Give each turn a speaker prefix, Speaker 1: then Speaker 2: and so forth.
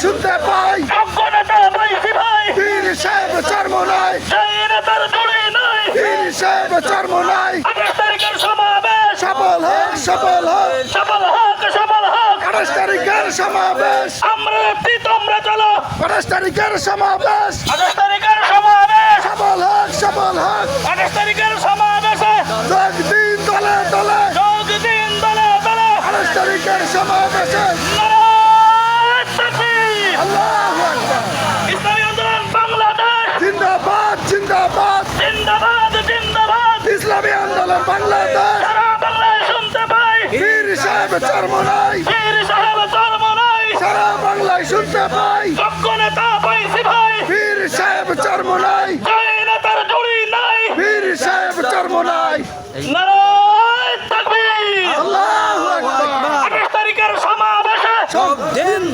Speaker 1: শুনতে পাই।
Speaker 2: যোগ্য নেতা ভাই।
Speaker 1: পীর সাহেব চর্ম নাই
Speaker 2: সেই নেতার দূরে নাই। পীর
Speaker 1: সাহেব চর্ম নাই
Speaker 2: আঠাশ সমাবেশ।
Speaker 1: সফল হোক সফল হোক।
Speaker 2: সফল হোক সফল হোক।
Speaker 1: আঠাশ তারিখের সমাবেশ।
Speaker 2: আমরা নেত্রী তোমরা চলো।
Speaker 1: আঠাশ তারিখের সমাবেশ।
Speaker 2: আঠাশ তারিখের সমাবেশ।
Speaker 1: সফল হোক সফল হোক।
Speaker 2: আঠাশ তারিখের
Speaker 1: তারিখের বাংলাদেশ।
Speaker 2: সারা বাংলায় শুনতে পাই।
Speaker 1: বীর সাহেব চরমনাই।
Speaker 2: বীর সাহেব চরমনাই। নাই
Speaker 1: সারা বাংলায় শুনতে পাই।
Speaker 2: যোগ্য নেতা পাইছি ভাই।
Speaker 1: বীর সাহেব চরমনাই।
Speaker 2: জয় নেতার জুড়ি নাই।
Speaker 1: বীর সাহেব চরমনাই।
Speaker 2: না